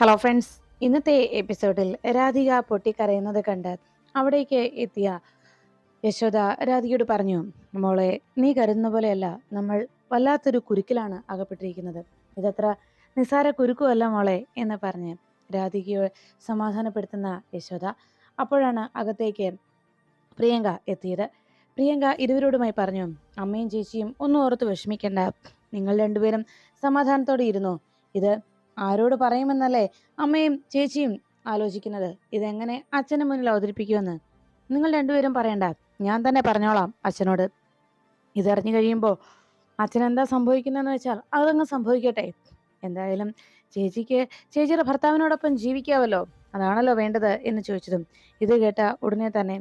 Hello friends ഇന്നത്തെ എപ്പിസോഡിൽ രാധിക പൊട്ടിക്കരയുന്നത് കണ്ട് അവിടേക്ക് എത്തിയ യശോദ രാധികയോട് പറഞ്ഞു മോളെ നീ കരുതുന്ന പോലെയല്ല. നമ്മൾ വല്ലാത്തൊരു കുരുക്കിലാണ് അകപ്പെട്ടിരിക്കുന്നത്. ഇതത്ര നിസാര കുരുക്കുമല്ല മോളെ എന്ന് പറഞ്ഞ് രാധികയെ സമാധാനപ്പെടുത്തുന്ന യശോദ അപ്പോഴാണ് അകത്തേക്ക് പ്രിയങ്ക എത്തിയത്. പ്രിയങ്ക ഇരുവരോടുമായി പറഞ്ഞു അമ്മയും ചേച്ചിയും ഒന്നും ഓർത്ത് വിഷമിക്കണ്ട. നിങ്ങൾ രണ്ടുപേരും സമാധാനത്തോടെ ഇരുന്നു. ഇത് ആരോട് പറയുമെന്നല്ലേ അമ്മയും ചേച്ചിയും ആലോചിക്കുന്നത്? ഇതെങ്ങനെ അച്ഛന് മുന്നിൽ അവതരിപ്പിക്കുമെന്ന്? നിങ്ങൾ രണ്ടുപേരും പറയണ്ട. ഞാൻ തന്നെ പറഞ്ഞോളാം അച്ഛനോട്. ഇതറിഞ്ഞു കഴിയുമ്പോൾ അച്ഛൻ എന്താ സംഭവിക്കുന്നതെന്ന് വെച്ചാൽ അതങ്ങ് സംഭവിക്കട്ടെ. എന്തായാലും ചേച്ചിക്ക് ചേച്ചിയുടെ ഭർത്താവിനോടൊപ്പം ജീവിക്കാവല്ലോ. അതാണല്ലോ വേണ്ടത് എന്ന് ചോദിച്ചതും ഇത് കേട്ട ഉടനെ തന്നെ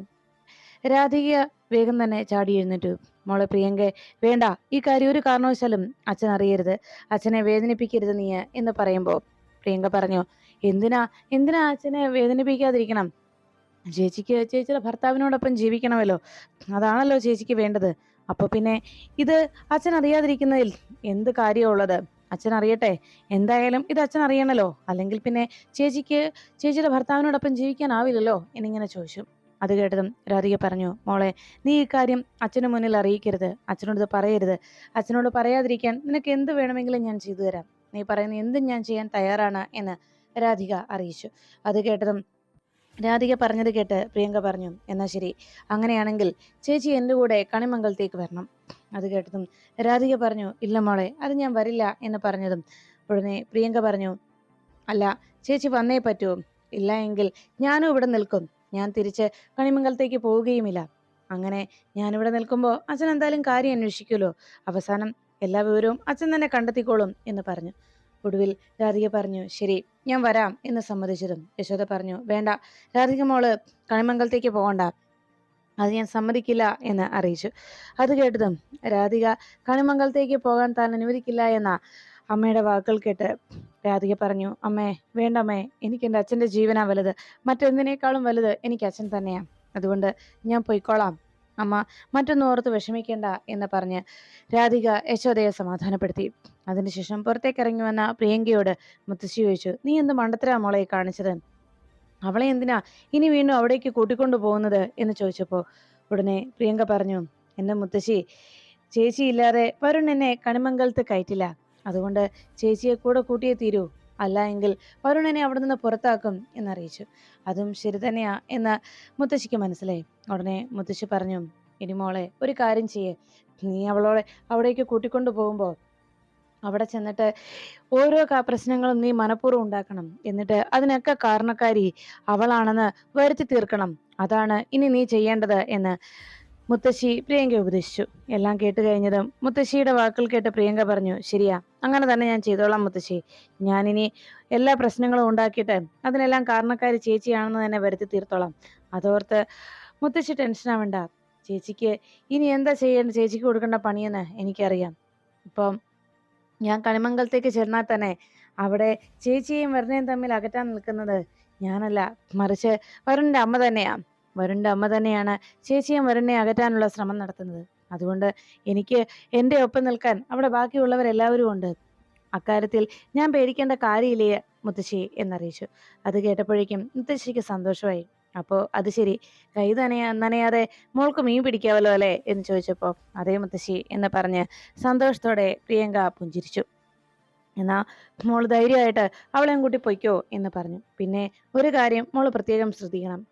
രാധിക വേഗം തന്നെ ചാടി എഴുന്നേറ്റു. മോളെ പ്രിയങ്ക വേണ്ട ഈ കാര്യം ഒരു കാരണവശാലും അച്ഛൻ അറിയരുത്. അച്ഛനെ വേദനിപ്പിക്കരുത് നീ എന്ന് പറയുമ്പോൾ പ്രിയങ്ക പറഞ്ഞു എന്തിനാ എന്തിനാ അച്ഛനെ വേദനിപ്പിക്കാതിരിക്കണം? ചേച്ചിക്ക് ചേച്ചിയുടെ ഭർത്താവിനോടൊപ്പം ജീവിക്കണമല്ലോ. അതാണല്ലോ ചേച്ചിക്ക് വേണ്ടത്. അപ്പൊ പിന്നെ ഇത് അച്ഛൻ അറിയാതിരിക്കുന്നതിൽ എന്ത് കാര്യമുള്ളത് അച്ഛൻ അറിയട്ടെ എന്തായാലും ഇത് അച്ഛൻ അറിയണല്ലോ. അല്ലെങ്കിൽ പിന്നെ ചേച്ചിക്ക് ചേച്ചിയുടെ ഭർത്താവിനോടൊപ്പം ജീവിക്കാനാവില്ലല്ലോ? എന്നിങ്ങനെ ചോദിച്ചു. അത് കേട്ടതും രാധിക പറഞ്ഞു മോളെ നീ ഈ കാര്യം അച്ഛന് മുന്നിൽ അറിയിക്കരുത്. അച്ഛനോട് ഇത് പറയരുത്. അച്ഛനോട് പറയാതിരിക്കാൻ നിനക്ക് എന്ത് വേണമെങ്കിലും ഞാൻ ചെയ്തു തരാം. നീ പറയുന്ന എന്തും ഞാൻ ചെയ്യാൻ തയ്യാറാണ് എന്ന് രാധിക അറിയിച്ചു. അത് കേട്ടതും രാധിക പറഞ്ഞത് കേട്ട് പ്രിയങ്ക പറഞ്ഞു എന്നാ ശരി. അങ്ങനെയാണെങ്കിൽ ചേച്ചി എന്റെ കൂടെ കണിമംഗലത്തേക്ക് വരണം. അത് കേട്ടതും രാധിക പറഞ്ഞു ഇല്ല മോളെ അത് ഞാൻ വരില്ല എന്ന് പറഞ്ഞതും ഉടനെ പ്രിയങ്ക പറഞ്ഞു അല്ല ചേച്ചി വന്നേ പറ്റുമോ ഇല്ല എങ്കിൽ ഞാനും ഇവിടെ നിൽക്കും. ഞാൻ തിരിച്ച് കണിമംഗലത്തേക്ക് പോവുകയുമില്ല. അങ്ങനെ ഞാനിവിടെ നിൽക്കുമ്പോൾ അച്ഛൻ എന്തായാലും കാര്യം അന്വേഷിക്കുമല്ലോ. അവസാനം എല്ലാ വിവരവും അച്ഛൻ തന്നെ കണ്ടെത്തിക്കോളും എന്ന് പറഞ്ഞു. ഒടുവിൽ രാധിക പറഞ്ഞു ശരി ഞാൻ വരാം എന്ന് സമ്മതിച്ചതും യശോദ പറഞ്ഞു വേണ്ട രാധിക മോൾ കണിമംഗലത്തേക്ക് പോകണ്ട. അത് ഞാൻ സമ്മതിക്കില്ല എന്ന് അറിയിച്ചു. അത് കേട്ടതും രാധിക കണിമംഗലത്തേക്ക് പോകാൻ താൻ അനുവദിക്കില്ല എന്ന അമ്മയുടെ വാക്കുകൾ കേട്ട് രാധിക പറഞ്ഞു അമ്മേ വേണ്ടമ്മേ എനിക്ക് എന്റെ അച്ഛന്റെ ജീവനാ വലുത്. മറ്റെന്തിനേക്കാളും വലുത് എനിക്ക് അച്ഛൻ തന്നെയാണ് അതുകൊണ്ട് ഞാൻ പൊയ്ക്കോളാം. അമ്മ മറ്റൊന്നും ഓർത്ത് വിഷമിക്കേണ്ട എന്ന് പറഞ്ഞ് രാധിക യശോദയെ സമാധാനപ്പെടുത്തി. അതിനുശേഷം പുറത്തേക്ക് ഇറങ്ങി വന്ന പ്രിയങ്കയോട് മുത്തശ്ശി ചോദിച്ചു നീ എന്ത് മണ്ടത്തരാ മോളെ കാണിച്ചത്? അവളെ എന്തിനാ ഇനി വീണ്ടും അവിടേക്ക് കൂട്ടിക്കൊണ്ടു പോകുന്നത്? എന്ന് ചോദിച്ചപ്പോൾ ഉടനെ പ്രിയങ്ക പറഞ്ഞു എന്റെ മുത്തശ്ശി ചേച്ചിയില്ലാതെ വരുൺ എന്നെ കണിമംഗലത്ത് കയറ്റില്ല. അതുകൊണ്ട് ചേച്ചിയെ കൂടെ കൂട്ടിയേ തീരൂ. അല്ല എങ്കിൽ വരുണനെ അവിടെ നിന്ന് പുറത്താക്കും എന്നറിയിച്ചു. അതും ശരി തന്നെയാ എന്ന് മുത്തശ്ശിക്ക് മനസ്സിലായി. ഉടനെ മുത്തശ്ശി പറഞ്ഞു ഇനി മോളെ ഒരു കാര്യം ചെയ്യേ. നീ അവളോടെ അവിടേക്ക് കൂട്ടിക്കൊണ്ടു പോകുമ്പോൾ അവിടെ ചെന്നിട്ട് ഓരോ പ്രശ്നങ്ങളും നീ മനഃപൂർവം ഉണ്ടാക്കണം. എന്നിട്ട് അതിനൊക്കെ കാരണക്കാരി അവളാണെന്ന് വരുത്തി തീർക്കണം. അതാണ് ഇനി നീ ചെയ്യേണ്ടത് എന്ന് മുത്തശ്ശി പ്രിയങ്ക ഉപദേശിച്ചു. എല്ലാം കേട്ട് കഴിഞ്ഞതും മുത്തശ്ശിയുടെ വാക്കുകൾ കേട്ട് പ്രിയങ്ക പറഞ്ഞു ശരിയാ അങ്ങനെ തന്നെ ഞാൻ ചെയ്തോളാം മുത്തശ്ശി. ഞാനിനി എല്ലാ പ്രശ്നങ്ങളും ഉണ്ടാക്കിയിട്ട് അതിനെല്ലാം കാരണക്കാർ ചേച്ചിയാണെന്ന് തന്നെ വരുത്തി തീർത്തോളാം. അതോർത്ത് മുത്തശ്ശി ടെൻഷൻ ആവണ്ട. ചേച്ചിക്ക് ഇനി എന്താ ചെയ്യേണ്ട ചേച്ചിക്ക് കൊടുക്കേണ്ട പണിയെന്ന് എനിക്കറിയാം. ഇപ്പം ഞാൻ കണിമംഗലത്തേക്ക് ചെന്നാൽ തന്നെ അവിടെ ചേച്ചിയും വരുണയും തമ്മിൽ അകറ്റാൻ നിൽക്കുന്നത് ഞാനല്ല. മറിച്ച് വരുണിന്റെ അമ്മ തന്നെയാ. വരുണിന്റെ അമ്മ തന്നെയാണ് ചേച്ചിയും വരുണിനെ അകറ്റാനുള്ള ശ്രമം നടത്തുന്നത്. അതുകൊണ്ട് എനിക്ക് എന്റെ ഒപ്പം നിൽക്കാൻ അവിടെ ബാക്കിയുള്ളവരെല്ലാവരും ഉണ്ട്. അക്കാര്യത്തിൽ ഞാൻ പേടിക്കേണ്ട കാര്യമില്ലേ മുത്തശ്ശി എന്നറിയിച്ചു. അത് കേട്ടപ്പോഴേക്കും മുത്തശ്ശിക്ക് സന്തോഷമായി. അപ്പോൾ അത് ശരി. കൈ നനയാ നനയാതെ മോൾക്ക് മീൻ പിടിക്കാവല്ലോ അല്ലേ എന്ന് ചോദിച്ചപ്പോൾ അതേ മുത്തശ്ശി എന്ന് പറഞ്ഞ് സന്തോഷത്തോടെ പ്രിയങ്ക പുഞ്ചിരിച്ചു. എന്നാ മോൾ ധൈര്യമായിട്ട് അവളെയും കൂട്ടി പൊയ്ക്കോ എന്ന് പറഞ്ഞു. പിന്നെ ഒരു കാര്യം മോൾ പ്രത്യേകം ശ്രദ്ധിക്കണം.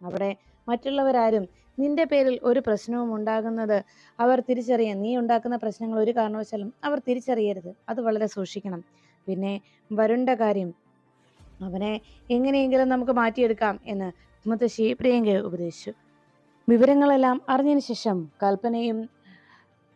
അവിടെ മറ്റുള്ളവരാരും നിന്റെ പേരിൽ ഒരു പ്രശ്നവും ഉണ്ടാകുന്നത് അവർ തിരിച്ചറിയാൻ നീ ഉണ്ടാക്കുന്ന പ്രശ്നങ്ങൾ ഒരു കാരണവശാലും അവർ തിരിച്ചറിയരുത്. അത് വളരെ സൂക്ഷിക്കണം. പിന്നെ വരുണ്ട കാര്യം അവനെ എങ്ങനെയെങ്കിലും നമുക്ക് മാറ്റിയെടുക്കാം എന്ന് മുത്തശ്ശി പ്രിയങ്കയെ ഉപദേശിച്ചു. വിവരങ്ങളെല്ലാം അറിഞ്ഞതിന് ശേഷം കൽപ്പനയും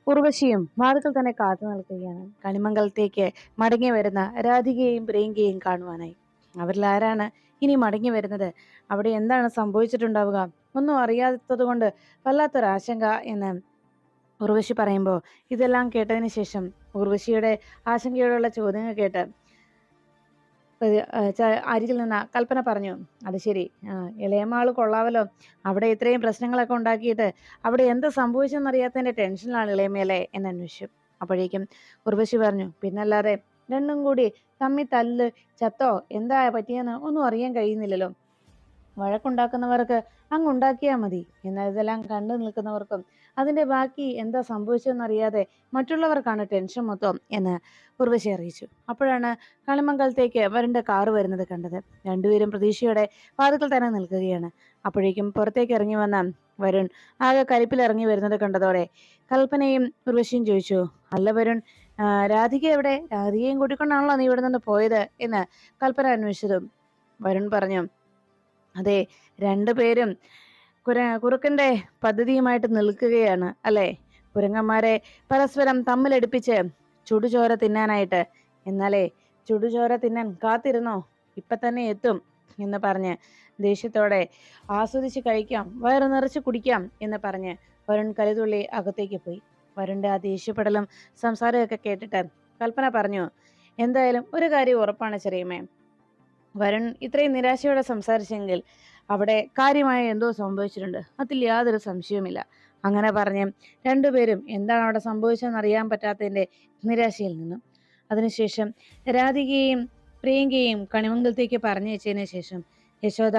ഉർവശിയും വാതുക്കൾ തന്നെ കാത്തു നിൽക്കുകയാണ്. കണിമംഗലത്തേക്ക് മടങ്ങി വരുന്ന രാധികയെയും പ്രിയങ്കയെയും കാണുവാനായി. അവരിൽ ആരാണ് ഇനി മടങ്ങി വരുന്നത്. അവിടെ എന്താണ് സംഭവിച്ചിട്ടുണ്ടാവുക? ഒന്നും അറിയാത്തത് കൊണ്ട് വല്ലാത്തൊരാശങ്ക എന്ന് ഉർവശി പറയുമ്പോൾ ഇതെല്ലാം കേട്ടതിന് ശേഷം ഉർവശിയുടെ ആശങ്കയോടുള്ള ചോദ്യങ്ങൾ കേട്ട് അരികിൽ നിന്ന് കൽപ്പന പറഞ്ഞു അത് ശരി ഇളയമാൾ കൊള്ളാവലോ കൊള്ളാവല്ലോ. അവിടെ ഇത്രയും പ്രശ്നങ്ങളൊക്കെ ഉണ്ടാക്കിയിട്ട് അവിടെ എന്ത് സംഭവിച്ചെന്നറിയാത്തതിന്റെ ടെൻഷനിലാണ് ഇളയമേലെ എന്ന് അന്വേഷിച്ചു. അപ്പോഴേക്കും ഉർവശി പറഞ്ഞു പിന്നല്ലാതെ രണ്ടും കൂടി തമ്മി തല്ല് ചത്തോ എന്താ പറ്റിയെന്ന് ഒന്നും അറിയാൻ കഴിയുന്നില്ലല്ലോ. വഴക്കുണ്ടാക്കുന്നവർക്ക് അങ്ങ് ഉണ്ടാക്കിയാൽ മതി. എന്നാൽ ഇതെല്ലാം കണ്ടു നിൽക്കുന്നവർക്കും അതിന്റെ ബാക്കി എന്താ സംഭവിച്ചതെന്നറിയാതെ മറ്റുള്ളവർക്കാണ് ടെൻഷൻ മൊത്തം എന്ന് ഉർവശി അറിയിച്ചു. അപ്പോഴാണ് കളിമംഗലത്തേക്ക് വരുണ്ട കാറ് വരുന്നത് കണ്ടത്. രണ്ടുപേരും പ്രതീക്ഷയോടെ വാതുക്കൾ തന്നെ നിൽക്കുകയാണ്. അപ്പോഴേക്കും പുറത്തേക്ക് ഇറങ്ങി വന്ന വരുൺ ആകെ കലിപ്പിൽ ഇറങ്ങി വരുന്നത് കണ്ടതോടെ കൽപ്പനയും ഉർവശിയും ചോദിച്ചു അല്ല വരുൺ രാധിക എവിടെ? രാധികയും കൂട്ടിക്കൊണ്ടാണല്ലോ നീ ഇവിടെ നിന്ന് പോയത് എന്ന് കൽപ്പന അന്വേഷിച്ചതും വരുൺ പറഞ്ഞു. അതെ രണ്ടുപേരും കുര കുറുക്കന്റെ പദ്ധതിയുമായിട്ട് നിൽക്കുകയാണ് അല്ലെ? കുരങ്ങന്മാരെ പരസ്പരം തമ്മിലടിപ്പിച്ച് ചുടുചോര തിന്നാനായിട്ട്. എന്നാലേ ചുടുചോര തിന്നാൻ കാത്തിരുന്നോ? ഇപ്പൊ തന്നെ എത്തും എന്ന് പറഞ്ഞ് ദേഷ്യത്തോടെ ആസ്വദിച്ച് കഴിക്കാം വയറു നിറച്ച് കുടിക്കാം എന്ന് പറഞ്ഞ് വരുൺ കലിതുള്ളി അകത്തേക്ക് പോയി. വരുണിന്റെ ആ ദേഷ്യപ്പെടലും സംസാരമൊക്കെ കേട്ടിട്ട് കൽപ്പന പറഞ്ഞു എന്തായാലും ഒരു കാര്യം ഉറപ്പാണ് ചെറിയമ്മേ. വരുൺ ഇത്രയും നിരാശയോടെ സംസാരിച്ചെങ്കിൽ അവിടെ കാര്യമായ എന്തോ സംഭവിച്ചിട്ടുണ്ട്. അതിൽ യാതൊരു സംശയവുമില്ല. അങ്ങനെ പറഞ്ഞ് രണ്ടുപേരും എന്താണ് അവിടെ സംഭവിച്ചതെന്ന് അറിയാൻ പറ്റാത്തതിന്റെ നിരാശയിൽ നിന്നും. അതിനുശേഷം രാധികയെയും പ്രിയങ്കയെയും കണിമംഗലത്തേക്ക് പറഞ്ഞയച്ചതിന് ശേഷം യശോദ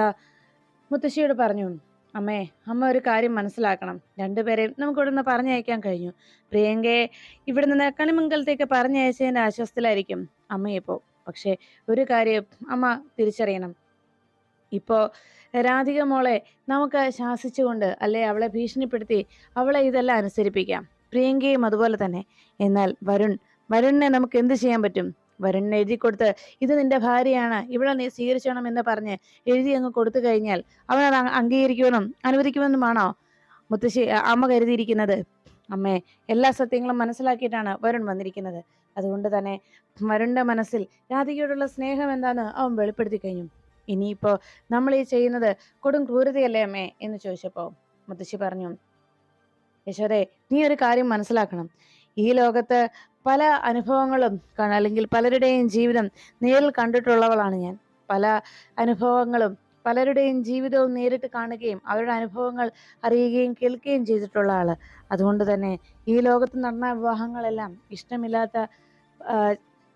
മുത്തശ്ശിയോട് പറഞ്ഞു അമ്മേ അമ്മ ഒരു കാര്യം മനസ്സിലാക്കണം. രണ്ടുപേരെയും നമുക്ക് ഇവിടെ പറഞ്ഞയക്കാൻ കഴിഞ്ഞു. പ്രിയങ്കയെ ഇവിടെ നിന്ന് കണിമംഗലത്തേക്ക് പറഞ്ഞയച്ചതിന്റെ ആശ്വാസത്തിലായിരിക്കും അമ്മയിപ്പോൾ പക്ഷേ ഒരു കാര്യം അമ്മ തിരിച്ചറിയണം. ഇപ്പോ രാധിക മോളെ നമുക്ക് ശാസിച്ചുകൊണ്ട് അല്ലെ അവളെ ഭീഷണിപ്പെടുത്തി അവളെ ഇതെല്ലാം അനുസരിപ്പിക്കാം. പ്രിയങ്കയും അതുപോലെ തന്നെ. എന്നാൽ വരുൺ വരുണിനെ നമുക്ക് എന്ത് ചെയ്യാൻ പറ്റും? വരുണിനെ എഴുതി കൊടുത്ത് ഇത് നിന്റെ ഭാര്യയാണ് ഇവിടെ നീ സ്വീകരിച്ചോണം എന്ന് പറഞ്ഞ് എഴുതി അങ്ങ് കൊടുത്തു കഴിഞ്ഞാൽ അവൻ അത് അംഗീകരിക്കുമെന്നും അനുവദിക്കുമെന്നുമാണോ? മുത്തശ്ശി അമ്മ കരുതിയിരിക്കുന്നത്. അമ്മേ എല്ലാ സത്യങ്ങളും മനസ്സിലാക്കിയിട്ടാണ് വരുൺ വന്നിരിക്കുന്നത്. അതുകൊണ്ട് തന്നെ വരുണിന്റെ മനസ്സിൽ രാധികയോടുള്ള സ്നേഹം എന്താന്ന് അവൻ വെളിപ്പെടുത്തി കഴിഞ്ഞു. ഇനിയിപ്പോ നമ്മൾ ഈ ചെയ്യുന്നത് കൊടും ക്രൂരതയല്ലേ അമ്മേ? എന്ന് ചോദിച്ചപ്പോ മുത്തശ്ശി പറഞ്ഞു യശോദേ നീ ഒരു കാര്യം മനസ്സിലാക്കണം. ഈ ലോകത്ത് പല അനുഭവങ്ങളും അല്ലെങ്കിൽ പലരുടെയും ജീവിതം നേരിൽ കണ്ടിട്ടുള്ളവളാണ് ഞാൻ. പല അനുഭവങ്ങളും പലരുടെയും ജീവിതവും നേരിട്ട് കാണുകയും അവരുടെ അനുഭവങ്ങൾ അറിയുകയും കേൾക്കുകയും ചെയ്തിട്ടുള്ള ആൾ. അതുകൊണ്ട് തന്നെ ഈ ലോകത്ത് നടന്ന വിവാഹങ്ങളെല്ലാം ഇഷ്ടമില്ലാത്ത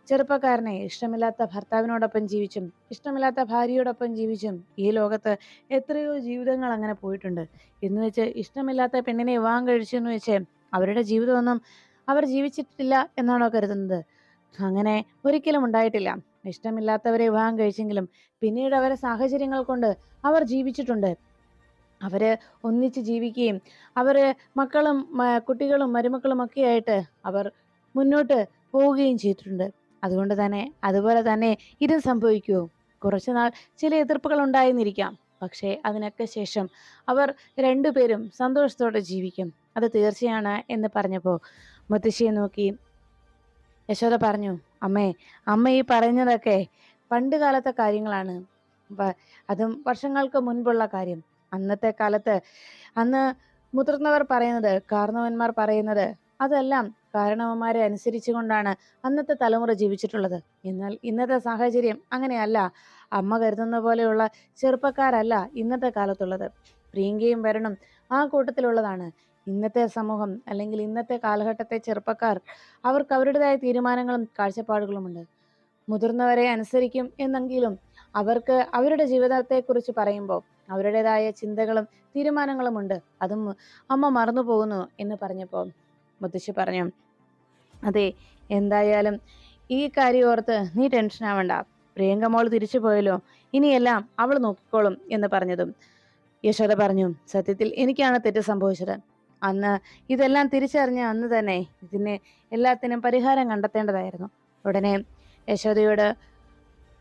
ചെറുപ്പക്കാരനെ ഇഷ്ടമില്ലാത്ത ഭർത്താവിനോടൊപ്പം ജീവിച്ചും ഇഷ്ടമില്ലാത്ത ഭാര്യയോടൊപ്പം ജീവിച്ചും ഈ ലോകത്ത് എത്രയോ ജീവിതങ്ങൾ അങ്ങനെ പോയിട്ടുണ്ട്. എന്ന് വെച്ച് ഇഷ്ടമില്ലാത്ത പെണ്ണിനെ വിവാഹം കഴിച്ചു എന്ന് വെച്ച് അവരുടെ ജീവിതമൊന്നും അവർ ജീവിച്ചിട്ടില്ല എന്നാണോ കരുതുന്നത്? അങ്ങനെ ഒരിക്കലും ഉണ്ടായിട്ടില്ല. ഇഷ്ടമില്ലാത്തവരെ വിവാഹം കഴിച്ചെങ്കിലും പിന്നീട് അവരെ സാഹചര്യങ്ങൾ കൊണ്ട് അവർ ജീവിച്ചിട്ടുണ്ട്. അവർ ഒന്നിച്ച് ജീവിക്കുകയും അവർ മക്കളും കുട്ടികളും മരുമക്കളും ഒക്കെ ആയിട്ട് അവർ മുന്നോട്ട് പോവുകയും ചെയ്തിട്ടുണ്ട്. അതുകൊണ്ട് തന്നെ അതുപോലെ തന്നെ ഇതും സംഭവിക്കുമോ കുറച്ചുനാൾ ചില എതിർപ്പുകൾ ഉണ്ടായിരുന്നിരിക്കാം. പക്ഷേ അതിനൊക്കെ ശേഷം അവർ രണ്ടുപേരും സന്തോഷത്തോടെ ജീവിക്കും. അത് തീർച്ചയാണ് എന്ന് പറഞ്ഞപ്പോൾ മുത്തശ്ശിയെ നോക്കി. യശോദ പറഞ്ഞു അമ്മേ അമ്മ ഈ പറയുന്നതൊക്കെ പണ്ട് കാലത്തെ കാര്യങ്ങളാണ്. അതും വർഷങ്ങൾക്ക് മുൻപുള്ള കാര്യം. അന്നത്തെ കാലത്ത് അന്ന് മുതിർന്നവർ പറയുന്നത് കാരണവന്മാർ പറയുന്നത് അതെല്ലാം കാരണവന്മാരെ അനുസരിച്ചു കൊണ്ടാണ് അന്നത്തെ തലമുറ ജീവിച്ചിട്ടുള്ളത്. എന്നാൽ ഇന്നത്തെ സാഹചര്യം അങ്ങനെയല്ല. അമ്മ കരുതുന്ന പോലെയുള്ള ചെറുപ്പക്കാരല്ല ഇന്നത്തെ കാലത്തുള്ളത്. പ്രിയങ്കയും വരണം ആ കൂട്ടത്തിലുള്ളതാണ്. ഇന്നത്തെ സമൂഹം അല്ലെങ്കിൽ ഇന്നത്തെ കാലഘട്ടത്തെ ചെറുപ്പക്കാർ അവർക്ക് അവരുടേതായ തീരുമാനങ്ങളും കാഴ്ചപ്പാടുകളുമുണ്ട്. മുതിർന്നവരെ അനുസരിക്കും എന്നെങ്കിലും അവർക്ക് അവരുടെ ജീവിതത്തെക്കുറിച്ച് പറയുമ്പോൾ അവരുടേതായ ചിന്തകളും തീരുമാനങ്ങളും ഉണ്ട് അതും അമ്മ മറന്നു പോകുന്നു എന്ന് പറഞ്ഞപ്പോൾ മുത്തശ്ശി പറഞ്ഞു അതെ എന്തായാലും ഈ കാര്യം ഓർത്ത് നീ ടെൻഷൻ ആവണ്ട. പ്രിയങ്ക മോൾ തിരിച്ചു പോയല്ലോ. ഇനിയെല്ലാം അവൾ നോക്കിക്കോളും എന്ന് പറഞ്ഞതും യശോദ പറഞ്ഞു സത്യത്തിൽ എനിക്കാണ് തെറ്റ് സംഭവിച്ചത്. അന്ന് ഇതെല്ലാം തിരിച്ചറിഞ്ഞ അന്ന് തന്നെ ഇതിന് എല്ലാത്തിനും പരിഹാരം കണ്ടെത്തേണ്ടതായിരുന്നു. ഉടനെ യശോദയോട്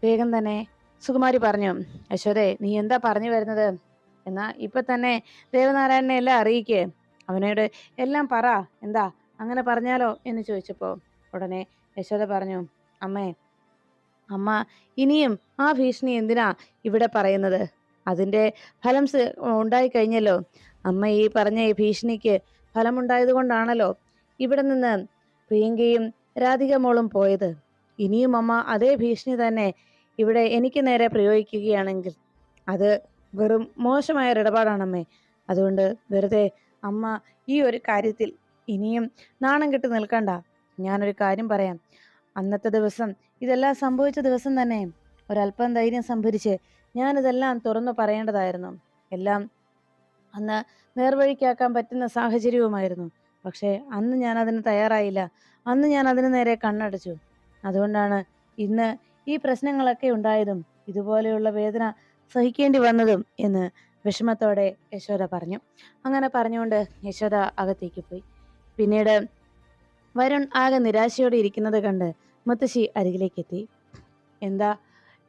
വേഗം തന്നെ സുകുമാരി പറഞ്ഞു യശോദേ നീ എന്താ പറഞ്ഞു വരുന്നത്? എന്നാ ഇപ്പൊ തന്നെ ദേവനാരായണനെ എല്ലാം അറിയിക്കേ. അവനോട് എല്ലാം പറ. എന്താ? അങ്ങനെ പറഞ്ഞാലോ? എന്ന് ചോദിച്ചപ്പോൾ ഉടനെ യശോദ പറഞ്ഞു അമ്മേ അമ്മ ഇനിയും ആ ഭീഷണി എന്തിനാ ഇവിടെ പറയുന്നത്? അതിന്റെ ഫലം ഉണ്ടായി കഴിഞ്ഞല്ലോ അമ്മ ഈ പറഞ്ഞ ഈ ഭീഷണിക്ക് ഫലമുണ്ടായത് കൊണ്ടാണല്ലോ ഇവിടെ നിന്ന് പ്രിയങ്കയും രാധിക മോളും പോയത്. ഇനിയും അമ്മ അതേ ഭീഷണി തന്നെ ഇവിടെ എനിക്ക് നേരെ പ്രയോഗിക്കുകയാണെങ്കിൽ അത് വെറും മോശമായ ഇടപാടാണമ്മേ. അതുകൊണ്ട് വെറുതെ അമ്മ ഈ ഒരു കാര്യത്തിൽ ഇനിയും നാണം കെട്ട് നിൽക്കണ്ട. ഞാനൊരു കാര്യം പറയാം. അന്നത്തെ ദിവസം ഇതെല്ലാം സംഭവിച്ച ദിവസം തന്നെ ഒരല്പം ധൈര്യം സംഭരിച്ച് ഞാനിതെല്ലാം തുറന്നു പറയേണ്ടതായിരുന്നു. എല്ലാം അന്ന് നേർവഴിക്കാക്കാൻ പറ്റുന്ന സാഹചര്യവുമായിരുന്നു. പക്ഷേ അന്ന് ഞാൻ അതിന് തയ്യാറായില്ല. അന്ന് ഞാൻ അതിന് നേരെ കണ്ണടച്ചു. അതുകൊണ്ടാണ് ഇന്ന് ഈ പ്രശ്നങ്ങളൊക്കെ ഉണ്ടായതും ഇതുപോലെയുള്ള വേദന സഹിക്കേണ്ടി വന്നതും എന്ന് വിഷമത്തോടെ യശോദ പറഞ്ഞു. അങ്ങനെ പറഞ്ഞുകൊണ്ട് യശോദ അകത്തേക്ക് പോയി. പിന്നീട് വരുൺ ആകെ നിരാശയോടെ ഇരിക്കുന്നത് കണ്ട് മുത്തശ്ശി അരികിലേക്ക് എത്തി. എന്താ?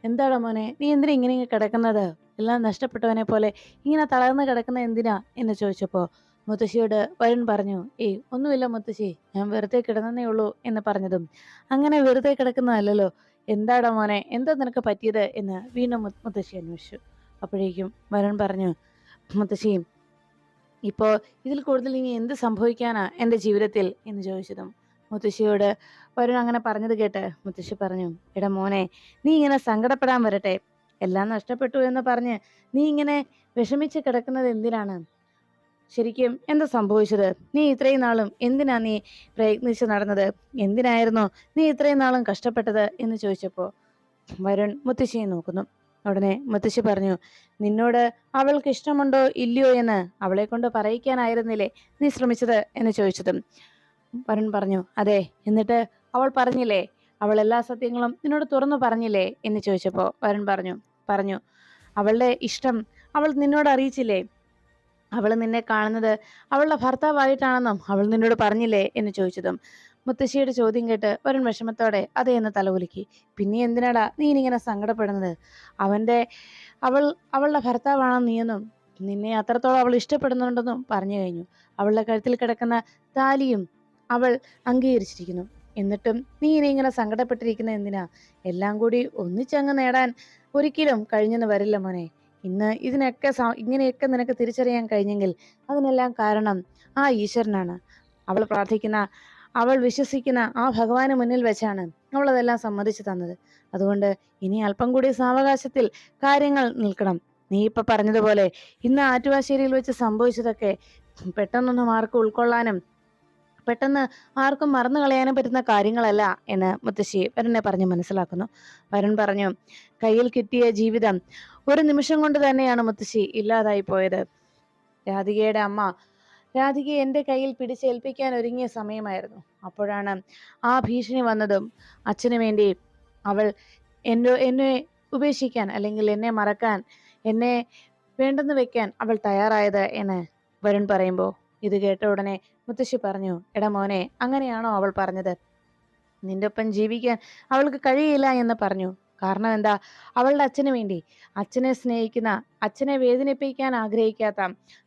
എന്താടാ മോനെ? നീ എന്തിനാ ഇങ്ങനെ ഇങ്ങ് കിടക്കുന്നത്? എല്ലാം നഷ്ടപ്പെട്ടവനെ പോലെ ഇങ്ങനെ തളർന്ന് കിടക്കുന്ന എന്തിനാ എന്ന് ചോദിച്ചപ്പോൾ മുത്തശ്ശിയോട് വരുൺ പറഞ്ഞു ഏയ് ഒന്നുമില്ല മുത്തശ്ശി ഞാൻ വെറുതെ കിടന്നേ ഉള്ളൂ എന്ന് പറഞ്ഞതും അങ്ങനെ വെറുതെ കിടക്കുന്നതല്ലോ എന്താടാ മോനെ എന്താ നിനക്ക് പറ്റിയത്? എന്ന് വീണ്ടും മുത്തശ്ശി അന്വേഷിച്ചു. അപ്പോഴേക്കും വരുൺ പറഞ്ഞു മുത്തശ്ശി ഇപ്പോ ഇതിൽ കൂടുതൽ ഇനി എന്ത് സംഭവിക്കാനാ എന്റെ ജീവിതത്തിൽ? എന്ന് ചോദിച്ചതും മുത്തശ്ശിയോട് വരുൺ അങ്ങനെ പറഞ്ഞത് കേട്ട് മുത്തശ്ശി പറഞ്ഞു എടാ മോനെ നീ ഇങ്ങനെ സങ്കടപ്പെടാൻ വരട്ടെ എല്ലാം നഷ്ടപ്പെട്ടു എന്ന് പറഞ്ഞ് നീ ഇങ്ങനെ വിഷമിച്ച് കിടക്കുന്നത് എന്തിനാണ്? ശരിക്കും എന്താ സംഭവിച്ചത്? നീ ഇത്രയും നാളും എന്തിനാ നീ പ്രയത്നിച്ച് നടന്നത്? എന്തിനായിരുന്നു നീ ഇത്രയും നാളും കഷ്ടപ്പെട്ടത് എന്ന് ചോദിച്ചപ്പോൾ വരുൺ മുത്തശ്ശിയെ നോക്കുന്നു. ഉടനെ മുത്തശ്ശി പറഞ്ഞു നിന്നോട് അവൾക്ക് ഇഷ്ടമുണ്ടോ ഇല്ലയോ എന്ന് അവളെ കൊണ്ട് പറയിക്കാനായിരുന്നില്ലേ നീ ശ്രമിച്ചത്? എന്ന് ചോദിച്ചതും വരുൺ പറഞ്ഞു അതെ എന്നിട്ട് അവൾ പറഞ്ഞില്ലേ? അവൾ എല്ലാ സത്യങ്ങളും നിന്നോട് തുറന്നു പറഞ്ഞില്ലേ? എന്ന് ചോദിച്ചപ്പോൾ വരുൺ പറഞ്ഞു പറഞ്ഞു അവളുടെ ഇഷ്ടം അവൾ നിന്നോട് അറിയിച്ചില്ലേ? അവൾ നിന്നെ കാണുന്നത് അവളുടെ ഭർത്താവായിട്ടാണെന്നും അവൾ നിന്നോട് പറഞ്ഞില്ലേ? എന്ന് ചോദിച്ചതും മുത്തശ്ശിയുടെ ചോദ്യം കേട്ട് വരുൺ വിഷമത്തോടെ അതേ എന്ന് തലകുലുക്കി. പിന്നെ എന്തിനാടാ നീ ഇങ്ങനെ സങ്കടപ്പെടുന്നത്? അവന്റെ അവൾ അവളുടെ ഭർത്താവാണെന്ന് നീയെന്നും നിന്നെ അത്രത്തോളം അവൾ ഇഷ്ടപ്പെടുന്നുണ്ടെന്നും പറഞ്ഞു കഴിഞ്ഞു. അവളുടെ കഴുത്തിൽ കിടക്കുന്ന താലിയും അവൾ അംഗീകരിച്ചിരിക്കുന്നു. എന്നിട്ടും നീ ഇനി ഇങ്ങനെ സങ്കടപ്പെട്ടിരിക്കുന്ന എന്തിനാ? എല്ലാം കൂടി ഒന്നിച്ചങ്ങ് നേടാൻ ഒരിക്കലും കഴിഞ്ഞെന്ന് വരില്ല മോനെ. ഇന്ന് ഇതിനൊക്കെ ഇങ്ങനെയൊക്കെ നിനക്ക് തിരിച്ചറിയാൻ കഴിഞ്ഞെങ്കിൽ അതിനെല്ലാം കാരണം ആ ഈശ്വരനാണ്. അവൾ പ്രാർത്ഥിക്കുന്ന അവൾ വിശ്വസിക്കുന്ന ആ ഭഗവാന് മുന്നിൽ വെച്ചാണ് അവൾ അതെല്ലാം സമ്മതിച്ചു തന്നത്. അതുകൊണ്ട് ഇനി അല്പം കൂടി സാവകാശത്തിൽ കാര്യങ്ങൾ നിൽക്കണം. നീ ഇപ്പൊ പറഞ്ഞതുപോലെ ഇന്ന് ആറ്റുവാശ്ശേരിയിൽ വെച്ച് സംഭവിച്ചതൊക്കെ പെട്ടെന്നൊന്നും ആർക്കും ഉൾക്കൊള്ളാനും പെട്ടെന്ന് ആർക്കും മറന്നു കളയാനും പറ്റുന്ന കാര്യങ്ങളല്ല എന്ന് മുത്തശ്ശി വരുണെ പറഞ്ഞ് മനസ്സിലാക്കുന്നു. വരുൺ പറഞ്ഞു കയ്യിൽ കിട്ടിയ ജീവിതം ഒരു നിമിഷം കൊണ്ട് തന്നെയാണ് മുത്തശ്ശി ഇല്ലാതായി പോയത്. രാധികയുടെ അമ്മ രാധികയെ എന്റെ കയ്യിൽ പിടിച്ചേൽപ്പിക്കാൻ ഒരുങ്ങിയ സമയമായിരുന്നു. അപ്പോഴാണ് ആ ഭീഷണി വന്നതും അച്ഛന് വേണ്ടി അവൾ എന്നെ എന്നെ ഉപേക്ഷിക്കാൻ അല്ലെങ്കിൽ എന്നെ മറക്കാൻ എന്നെ വേണ്ടെന്ന് വെക്കാൻ അവൾ തയ്യാറായത് എന്ന് വരുൺ പറയുമ്പോൾ ഇത് കേട്ട ഉടനെ മുത്തശ്ശി പറഞ്ഞു എടാ മോനെ അങ്ങനെയാണോ അവൾ പറഞ്ഞത്? നിന്റെ ഒപ്പം ജീവിക്കാൻ അവൾക്ക് കഴിയില്ല എന്ന് പറഞ്ഞു. കാരണം എന്താ? അവളുടെ അച്ഛന് വേണ്ടി. അച്ഛനെ സ്നേഹിക്കുന്ന അച്ഛനെ വേദനിപ്പിക്കാൻ ആഗ്രഹിക്കാത്ത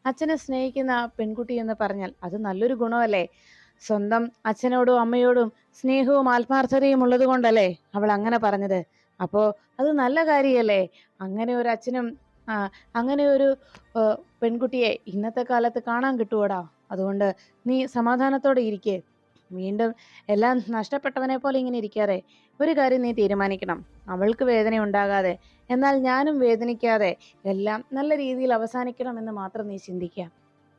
അച്ഛനെ സ്നേഹിക്കുന്ന പെൺകുട്ടി എന്ന് പറഞ്ഞാൽ അത് നല്ലൊരു ഗുണമല്ലേ? സ്വന്തം അച്ഛനോടും അമ്മയോടും സ്നേഹവും ആത്മാർത്ഥതയും ഉള്ളത് കൊണ്ടല്ലേ അവൾ അങ്ങനെ പറഞ്ഞത്? അപ്പോ അത് നല്ല കാര്യമല്ലേ? അങ്ങനെ ഒരു അച്ഛനും അങ്ങനെ ഒരു പെൺകുട്ടിയെ ഇന്നത്തെ കാലത്ത് കാണാൻ കിട്ടുവോടാ? അതുകൊണ്ട് നീ സമാധാനത്തോടെ ഇരിക്കേ. വീണ്ടും എല്ലാം നഷ്ടപ്പെട്ടവനെ പോലെ ഇങ്ങനെ ഇരിക്കാതെ ഒരു കാര്യം നീ തീരുമാനിക്കണം. അവൾക്ക് വേദന ഉണ്ടാകാതെ എന്നാൽ ഞാനും വേദനിക്കാതെ എല്ലാം നല്ല രീതിയിൽ അവസാനിക്കണം എന്ന് മാത്രം നീ ചിന്തിക്കുക.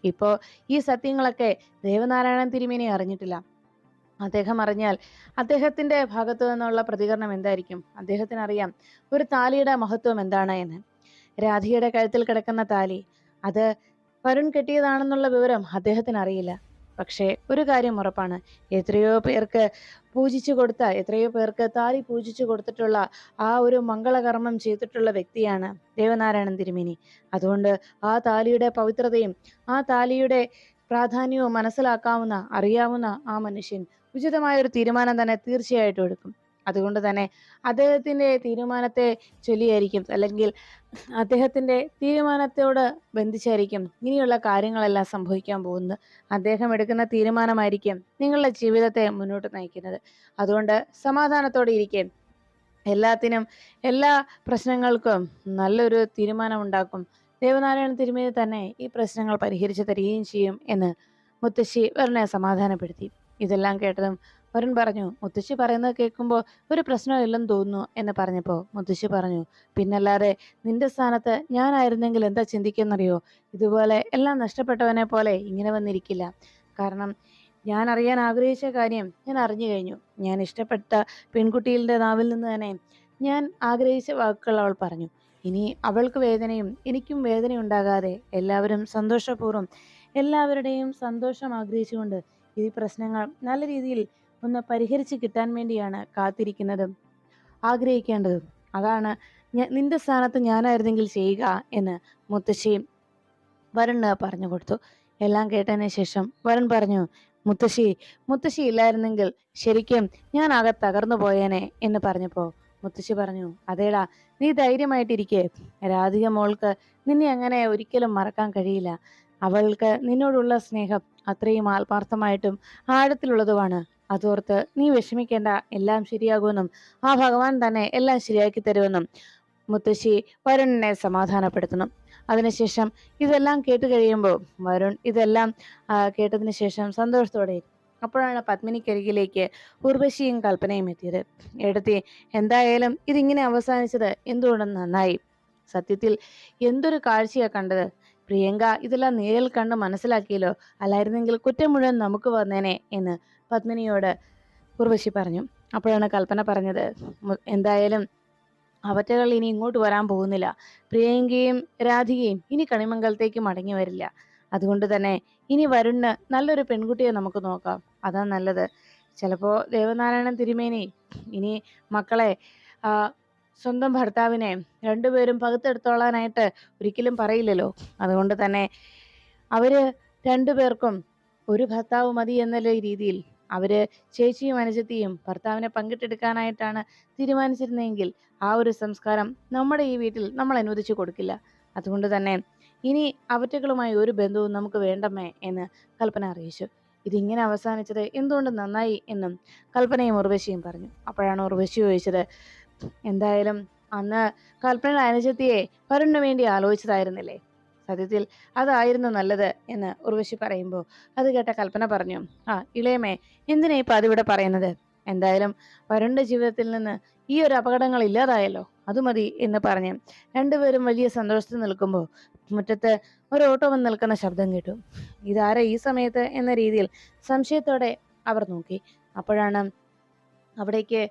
ഇപ്പോൾ ഈ സത്യങ്ങളൊക്കെ ദേവനാരായണൻ തിരുമേനി അറിഞ്ഞിട്ടില്ല. അദ്ദേഹം അറിഞ്ഞാൽ അദ്ദേഹത്തിന്റെ ഭാഗത്തു നിന്നുള്ള പ്രതികരണം എന്തായിരിക്കും? അദ്ദേഹത്തിന് അറിയാം ഒരു താലിയുടെ മഹത്വം എന്താണ് എന്ന്. രാധികയുടെ കഴുത്തിൽ കിടക്കുന്ന താലി. അത് വരുൺ കെട്ടിയതാണെന്നുള്ള വിവരം അദ്ദേഹത്തിന് അറിയില്ല പക്ഷേ ഒരു കാര്യം ഉറപ്പാണ്. എത്രയോ പേർക്ക് പൂജിച്ചു കൊടുത്ത എത്രയോ പേർക്ക് താലി പൂജിച്ചു കൊടുത്തിട്ടുള്ള ആ ഒരു മംഗളകർമ്മം ചെയ്തിട്ടുള്ള വ്യക്തിയാണ് ദേവനാരായണൻ തിരുമേനി. അതുകൊണ്ട് ആ താലിയുടെ പവിത്രതയും ആ താലിയുടെ പ്രാധാന്യവും മനസ്സിലാക്കാവുന്ന അറിയാവുന്ന ആ മനുഷ്യൻ ഉചിതമായ ഒരു തീരുമാനം തന്നെ തീർച്ചയായിട്ടും എടുക്കും. അതുകൊണ്ട് തന്നെ അദ്ദേഹത്തിന്റെ തീരുമാനത്തെ ചൊല്ലിയായിരിക്കും. അല്ലെങ്കിൽ അദ്ദേഹത്തിന്റെ തീരുമാനത്തോട് ബന്ധിച്ചായിരിക്കും ഇനിയുള്ള കാര്യങ്ങളെല്ലാം സംഭവിക്കാൻ പോകുന്നത്. അദ്ദേഹം എടുക്കുന്ന തീരുമാനമായിരിക്കും നിങ്ങളുടെ ജീവിതത്തെ മുന്നോട്ട് നയിക്കുന്നത്. അതുകൊണ്ട് സമാധാനത്തോടെ ഇരിക്കും. എല്ലാത്തിനും എല്ലാ പ്രശ്നങ്ങൾക്കും നല്ലൊരു തീരുമാനം ഉണ്ടാക്കും. ദേവനാരായണ തിരുമേനി തന്നെ ഈ പ്രശ്നങ്ങൾ പരിഹരിച്ചു തരികയും ചെയ്യും എന്ന് മുത്തശ്ശി വരനെ സമാധാനപ്പെടുത്തി. ഇതെല്ലാം കേട്ടതും വരുൺ പറഞ്ഞു മുത്തശ്ശി പറയുന്നത് കേൾക്കുമ്പോൾ ഒരു പ്രശ്നമില്ലെന്ന് തോന്നുന്നു എന്ന് പറഞ്ഞപ്പോൾ മുത്തശ്ശി പറഞ്ഞു പിന്നല്ലാതെ നിന്റെ സ്ഥാനത്ത് ഞാനായിരുന്നെങ്കിൽ എന്താ ചിന്തിക്കുന്നറിയോ? ഇതുപോലെ എല്ലാം നഷ്ടപ്പെട്ടവനെ പോലെ ഇങ്ങനെ വന്നിരിക്കില്ല. കാരണം ഞാൻ അറിയാൻ ആഗ്രഹിച്ച കാര്യം ഞാൻ അറിഞ്ഞു കഴിഞ്ഞു. ഞാൻ ഇഷ്ടപ്പെട്ട പെൺകുട്ടികളുടെ നാവിൽ നിന്ന് തന്നെ ഞാൻ ആഗ്രഹിച്ച വാക്കുകൾ അവൾ പറഞ്ഞു. ഇനി അവൾക്ക് വേദനയും എനിക്കും വേദനയുണ്ടാകാതെ എല്ലാവരും സന്തോഷപൂർവം എല്ലാവരുടെയും സന്തോഷം ആഗ്രഹിച്ചുകൊണ്ട് ഈ പ്രശ്നങ്ങൾ നല്ല രീതിയിൽ ഒന്ന് പരിഹരിച്ച് കിട്ടാൻ വേണ്ടിയാണ് കാത്തിരിക്കുന്നതും. ആഗ്രഹിക്കേണ്ടതും. അതാണ് നിന്റെ സ്ഥാനത്ത് ഞാനായിരുന്നെങ്കിൽ ചെയ്യുക എന്ന് മുത്തശ്ശി വരുണ് പറഞ്ഞു കൊടുത്തു. എല്ലാം കേട്ടതിന് ശേഷം വരുൺ പറഞ്ഞു മുത്തശ്ശി മുത്തശ്ശി ഇല്ലായിരുന്നെങ്കിൽ ശരിക്കും ഞാൻ ആകെ തകർന്നു പോയേനെ എന്ന് പറഞ്ഞപ്പോൾ മുത്തശ്ശി പറഞ്ഞു അതേടാ നീ ധൈര്യമായിട്ടിരിക്കെ. രാധിക മോൾക്ക് നിന്നെ അങ്ങനെ ഒരിക്കലും മറക്കാൻ കഴിയില്ല. അവൾക്ക് നിന്നോടുള്ള സ്നേഹം അത്രയും ആത്മാർത്ഥമായിട്ടും ആഴത്തിലുള്ളതുമാണ്. അതോർത്ത് നീ വിഷമിക്കേണ്ട എല്ലാം ശരിയാകുമെന്നും ആ ഭഗവാൻ തന്നെ എല്ലാം ശരിയാക്കി തരുമെന്നും മുത്തശ്ശി വരുണിനെ സമാധാനപ്പെടുത്തുന്നു. അതിനുശേഷം ഇതെല്ലാം കേട്ട് കഴിയുമ്പോൾ വരുൺ ഇതെല്ലാം കേട്ടതിന് ശേഷം സന്തോഷത്തോടെ അപ്പോഴാണ് പത്മിനിക്കരികിലേക്ക് ഉർവശിയും കൽപ്പനയും എത്തിയത്. എടുത്തി എന്തായാലും ഇതിങ്ങനെ അവസാനിച്ചത് എന്തുകൊണ്ടെന്ന് നന്നായി? സത്യത്തിൽ എന്തൊരു കാഴ്ചയാ കണ്ടത്? പ്രിയങ്ക ഇതെല്ലാം നേരിൽ കണ്ട് മനസ്സിലാക്കിയല്ലോ. അല്ലായിരുന്നെങ്കിൽ കുറ്റം മുഴുവൻ നമുക്ക് വന്നേനെ എന്ന് പത്മിനിയോട് ഉർവശി പറഞ്ഞു അപ്പോഴാണ് കൽപ്പന പറഞ്ഞത്. എന്തായാലും അവറ്റകൾ ഇനി ഇങ്ങോട്ട് വരാൻ പോകുന്നില്ല. പ്രിയങ്കയും രാധികയും ഇനി കണിമംഗലത്തേക്ക് മടങ്ങി വരില്ല. അതുകൊണ്ട് തന്നെ ഇനി വരുണ് നല്ലൊരു പെൺകുട്ടിയെ നമുക്ക് നോക്കാം. അതാ നല്ലത്. ചിലപ്പോൾ ദേവനാരായണൻ തിരുമേനി ഇനി മക്കളെ സ്വന്തം ഭർത്താവിനെ രണ്ടുപേരും പകുത്തെടുത്തോളാനായിട്ട് ഒരിക്കലും പറയില്ലല്ലോ. അതുകൊണ്ട് തന്നെ അവർ രണ്ടുപേർക്കും ഒരു ഭർത്താവ് മതി എന്നുള്ള രീതിയിൽ അവർ ചേച്ചിയും അനുജത്തിയും ഭർത്താവിനെ പങ്കിട്ടെടുക്കാനായിട്ടാണ് തീരുമാനിച്ചിരുന്നതെങ്കിൽ ആ ഒരു സംസ്കാരം നമ്മുടെ ഈ വീട്ടിൽ നമ്മൾ അനുവദിച്ചു കൊടുക്കില്ല. അതുകൊണ്ട് തന്നെ ഇനി അവറ്റകളുമായി ഒരു ബന്ധവും നമുക്ക് വേണ്ടമേ എന്ന് കൽപ്പന അറിയിച്ചു. ഇതിങ്ങനെ അവസാനിച്ചത് എന്തുകൊണ്ട് നന്നായി എന്നും കൽപ്പനയും ഉർവശിയും പറഞ്ഞു. അപ്പോഴാണ് ഉർവശി ചോദിച്ചത് എന്തായാലും അന്ന് കൽപ്പനയുടെ അനുജത്തിയെ വരുണിന് വേണ്ടി ആലോചിച്ചതായിരുന്നില്ലേ? സത്യത്തിൽ അതായിരുന്നു നല്ലത് എന്ന് ഉർവശി പറയുമ്പോൾ അത് കേട്ട കൽപ്പന പറഞ്ഞു ആ ഇളയമേ എന്തിനാ ഇപ്പൊ അതിവിടെ പറയുന്നത്? എന്തായാലും വരുണ്ട ജീവിതത്തിൽ നിന്ന് ഈ ഒരു അപകടങ്ങൾ ഇല്ലാതായല്ലോ അത് മതി എന്ന് പറഞ്ഞ് രണ്ടുപേരും വലിയ സന്തോഷത്തിൽ നിൽക്കുമ്പോൾ മുറ്റത്ത് ഒരു ഓട്ടോ വന്ന് നിൽക്കുന്ന ശബ്ദം കേട്ടു. ഇതാരാ ഈ സമയത്ത്? എന്ന രീതിയിൽ സംശയത്തോടെ അവർ നോക്കി. അപ്പോഴാണ് അവിടേക്ക്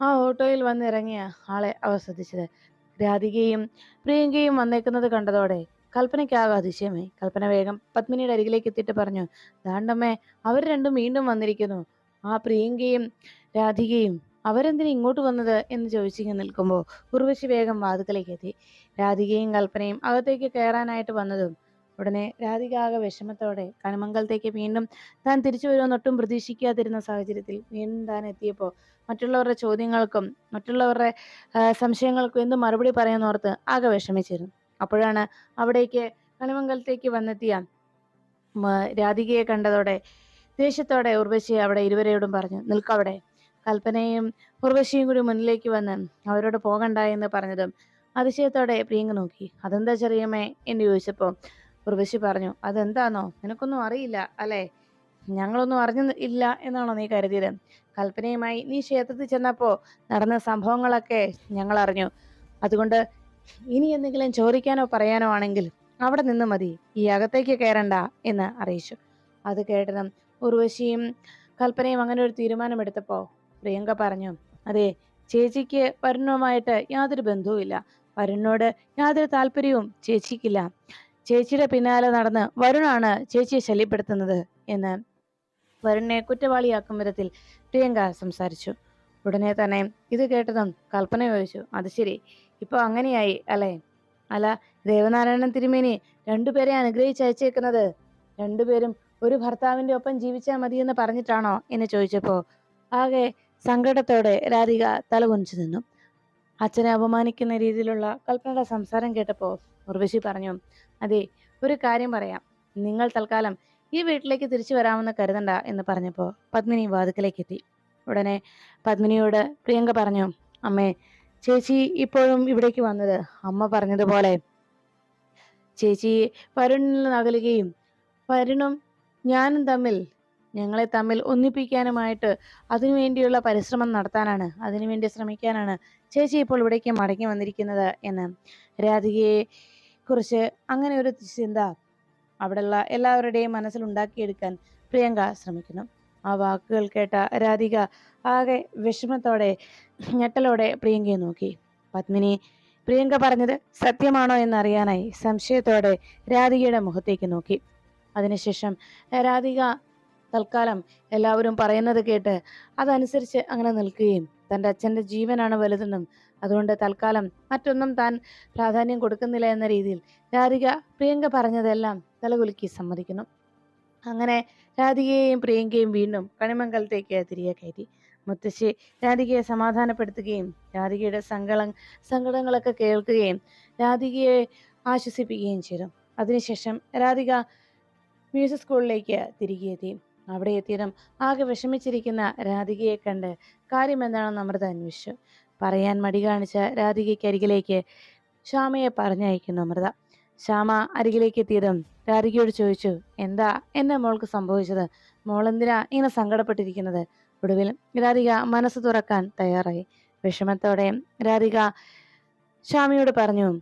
ആ ഓട്ടോയിൽ വന്നിറങ്ങിയ ആളെ അവർ ശ്രദ്ധിച്ചത്. രാധികയും പ്രിയങ്കയും വന്നേക്കുന്നത് കണ്ടതോടെ കൽപ്പനയ്ക്കാകെ അതിശയമായി കൽപ്പന വേഗം പത്മിനിയുടെ അരികിലേക്ക് എത്തിയിട്ട് പറഞ്ഞു ദാണ്ടമ്മേ അവർ രണ്ടും വീണ്ടും വന്നിരിക്കുന്നു. ആ പ്രിയങ്കയും രാധികയും അവരെന്തിനു ഇങ്ങോട്ട് വന്നത്? എന്ന് ചോദിച്ചിങ്ങനെ നിൽക്കുമ്പോൾ ഉർവശി വേഗം വാതുക്കലേക്ക് എത്തി. രാധികയും കൽപ്പനയും അകത്തേക്ക് കയറാനായിട്ട് വന്നതും ഉടനെ രാധിക ആകെ വിഷമത്തോടെ കണിമംഗലത്തേക്ക് വീണ്ടും താൻ തിരിച്ചു വരുമെന്നൊട്ടും പ്രതീക്ഷിക്കാതിരുന്ന സാഹചര്യത്തിൽ വീണ്ടും താൻ എത്തിയപ്പോൾ മറ്റുള്ളവരുടെ ചോദ്യങ്ങൾക്കും മറ്റുള്ളവരുടെ സംശയങ്ങൾക്കും എന്ത് മറുപടി പറയാന്നോർത്ത് ആകെ വിഷമിച്ചിരുന്നു. അപ്പോഴാണ് അവിടേക്ക് കളിമംഗലത്തേക്ക് വന്നെത്തിയ രാധികയെ കണ്ടതോടെ ദേഷ്യത്തോടെ ഉർവശി അവിടെ ഇരുവരെയോടും പറഞ്ഞു നിൽക്കവിടെ. കൽപ്പനയും ഉർവശിയും കൂടി മുന്നിലേക്ക് വന്ന് അവരോട് പോകണ്ട എന്ന് പറഞ്ഞതും അതിശയത്തോടെ പ്രിയങ്ക നോക്കി അതെന്താ ചെറിയമ്മേ? എന്ന് ചോദിച്ചപ്പോൾ ഉർവശി പറഞ്ഞു അതെന്താണോ നിനക്കൊന്നും അറിയില്ല അല്ലേ? ഞങ്ങളൊന്നും അറിഞ്ഞ ഇല്ല എന്നാണോ നീ കരുതിയത്? കൽപ്പനയുമായി നീ ക്ഷേത്രത്തിൽ ചെന്നപ്പോൾ നടന്ന സംഭവങ്ങളൊക്കെ ഞങ്ങൾ അറിഞ്ഞു അതുകൊണ്ട് ഇനി എന്തെങ്കിലും ചോദിക്കാനോ പറയാനോ ആണെങ്കിൽ അവിടെ നിന്ന് മതി. ഈ അകത്തേക്ക് കയറണ്ട എന്ന് അറിയിച്ചു. അത് കേട്ടതും ഉർവശിയും കൽപ്പനയും അങ്ങനെ ഒരു തീരുമാനമെടുത്തപ്പോൾ പ്രിയങ്ക പറഞ്ഞു അതെ ചേച്ചിക്ക് വരുണുമായിട്ട് യാതൊരു ബന്ധവുമില്ല വരുണിനോട് യാതൊരു താല്പര്യവും ചേച്ചിക്കില്ല. ചേച്ചിയുടെ പിന്നാലെ നടന്ന് വരുണാണ് ചേച്ചിയെ ശല്യപ്പെടുത്തുന്നത് എന്ന് വരുണിനെ കുറ്റവാളിയാക്കും വിധത്തിൽ പ്രിയങ്ക സംസാരിച്ചു. ഉടനെ തന്നെ ഇത് കേട്ടതും കൽപ്പന ചോദിച്ചു അത് ശരി. ഇപ്പൊ അങ്ങനെയായി അല്ലേ? അല്ല ദേവനാരായണൻ തിരുമേനി രണ്ടുപേരെ അനുഗ്രഹിച്ച് അയച്ചേക്കുന്നത്. രണ്ടുപേരും ഒരു ഭർത്താവിന്റെ ഒപ്പം ജീവിച്ചാൽ എന്ന് പറഞ്ഞിട്ടാണോ എന്ന് ചോദിച്ചപ്പോ ആകെ സങ്കടത്തോടെ രാധിക തലകുനിച്ചു നിന്നു. അച്ഛനെ അപമാനിക്കുന്ന രീതിയിലുള്ള കൽപ്പനയുടെ സംസാരം കേട്ടപ്പോൾ ഉർവശി പറഞ്ഞു അതെ ഒരു കാര്യം പറയാം. നിങ്ങൾ തൽക്കാലം ഈ വീട്ടിലേക്ക് തിരിച്ചു വരാമെന്ന് കരുതണ്ട എന്ന് പറഞ്ഞപ്പോൾ പത്മിനി വാതുക്കലേക്ക് എത്തി ഉടനെ പത്മിനിയോട് പ്രിയങ്ക പറഞ്ഞു അമ്മേ ചേച്ചി ഇപ്പോഴും ഇവിടേക്ക് വന്നത്? അമ്മ പറഞ്ഞതുപോലെ. ചേച്ചി വരുണിൽ അകലുകയും വരുണും ഞാനും തമ്മിൽ ഞങ്ങളെ തമ്മിൽ ഒന്നിപ്പിക്കാനുമായിട്ട് അതിനുവേണ്ടിയുള്ള പരിശ്രമം നടത്താനാണ് അതിനുവേണ്ടി ശ്രമിക്കാനാണ് ചേച്ചി ഇപ്പോൾ ഇവിടേക്ക് മടങ്ങി വന്നിരിക്കുന്നത് എന്ന്. രാധികയെ കുറിച്ച് അങ്ങനെ ഒരു ചിന്ത അവിടെയുള്ള എല്ലാവരുടെയും മനസ്സിൽ ഉണ്ടാക്കിയെടുക്കാൻ പ്രിയങ്ക ശ്രമിക്കുന്നു. ആ വാക്കുകൾ കേട്ട രാധിക ആകെ വിഷമത്തോടെ ഞെട്ടലോടെ പ്രിയങ്കയെ നോക്കി. പത്മിനി പ്രിയങ്ക പറഞ്ഞത് സത്യമാണോ എന്നറിയാനായി സംശയത്തോടെ രാധികയുടെ മുഖത്തേക്ക് നോക്കി. അതിനുശേഷം രാധിക തൽക്കാലം എല്ലാവരും പറയുന്നത് കേട്ട് അതനുസരിച്ച് അങ്ങനെ നിൽക്കുകയും തന്റെ അച്ഛന്റെ ജീവനാണ് വലുതെന്നും അതുകൊണ്ട് തൽക്കാലം മറ്റൊന്നും താൻ പ്രാധാന്യം കൊടുക്കുന്നില്ല എന്ന രീതിയിൽ രാധിക പ്രിയങ്ക പറഞ്ഞതെല്ലാം തലകുലുക്കി സമ്മതിക്കുന്നു. അങ്ങനെ രാധികയെയും പ്രിയങ്കയും വീണ്ടും കണിമംഗലത്തേക്ക് തിരികെ കയറ്റി. മുത്തശ്ശി രാധികയെ സമാധാനപ്പെടുത്തുകയും രാധികയുടെ സങ്കട സങ്കടങ്ങളൊക്കെ കേൾക്കുകയും രാധികയെ ആശ്വസിപ്പിക്കുകയും ചെയ്തു. അതിനുശേഷം രാധിക മ്യൂസിക് സ്കൂളിലേക്ക് തിരികെ എത്തി. അവിടെ എത്തിയതും ആകെ വിഷമിച്ചിരിക്കുന്ന രാധികയെ കണ്ട് കാര്യം എന്താണെന്ന് അമൃത അന്വേഷിച്ചു. പറയാൻ മടി കാണിച്ച രാധികയ്ക്ക് അരികിലേക്ക് ശ്യാമയെ പറഞ്ഞയക്കുന്നു അമൃത. ശ്യാമ അരികിലേക്ക് എത്തിയതും രാധികയോട് ചോദിച്ചു എന്താ? എന്റെ മോൾക്ക് സംഭവിച്ചത്? മോളെന്തിനാ ഇങ്ങനെ സങ്കടപ്പെട്ടിരിക്കുന്നത്? ഒടുവിൽ രാധിക മനസ്സ് തുറക്കാൻ തയ്യാറായി. വിഷമത്തോടെ രാധിക ശ്യാമിയോട് പറഞ്ഞു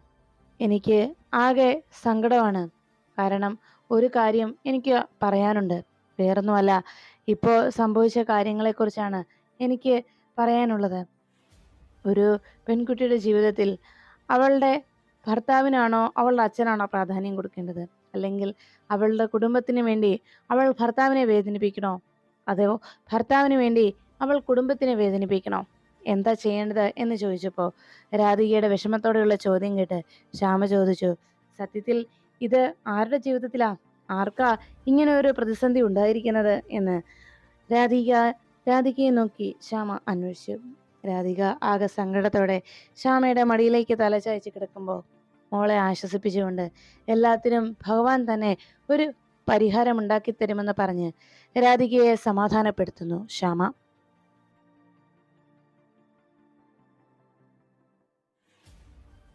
എനിക്ക് ആകെ സങ്കടമാണ്. കാരണം ഒരു കാര്യം എനിക്ക് പറയാനുണ്ട്. വേറൊന്നുമല്ല. ഇപ്പോൾ സംഭവിച്ച കാര്യങ്ങളെക്കുറിച്ചാണ് എനിക്ക് പറയാനുള്ളത്. ഒരു പെൺകുട്ടിയുടെ ജീവിതത്തിൽ അവളുടെ ഭർത്താവിനാണോ അവളുടെ അച്ഛനാണോ പ്രാധാന്യം കൊടുക്കേണ്ടത്? അല്ലെങ്കിൽ അവളുടെ കുടുംബത്തിന് വേണ്ടി അവൾ ഭർത്താവിനെ വേദനിപ്പിക്കണോ? അതോ ഭർത്താവിന് വേണ്ടി അവൾ കുടുംബത്തിനെ വേദനിപ്പിക്കണോ? എന്താ ചെയ്യേണ്ടത് എന്ന് ചോദിച്ചപ്പോൾ രാധികയുടെ വിഷമത്തോടെയുള്ള ചോദ്യം കേട്ട് ശ്യാമ ചോദിച്ചു സത്യത്തിൽ ഇത് ആരുടെ ജീവിതത്തിലാ? ആർക്കാ ഇങ്ങനെ ഒരു പ്രതിസന്ധി ഉണ്ടായിരിക്കുന്നത്? എന്ന് രാധിക രാധികയെ നോക്കി ശ്യാമ അന്വേഷിച്ചു. രാധിക ആകെ സങ്കടത്തോടെ ശ്യാമയുടെ മടിയിലേക്ക് തലചായച്ച് കിടക്കുമ്പോൾ മോളെ ആശ്വസിപ്പിച്ചുകൊണ്ട് എല്ലാത്തിനും ഭഗവാൻ തന്നെ ഒരു പരിഹാരം ഉണ്ടാക്കി തരുമെന്ന് പറഞ്ഞ് രാധികയെ സമാധാനപ്പെടുത്തുന്നു. ശ്യാമ.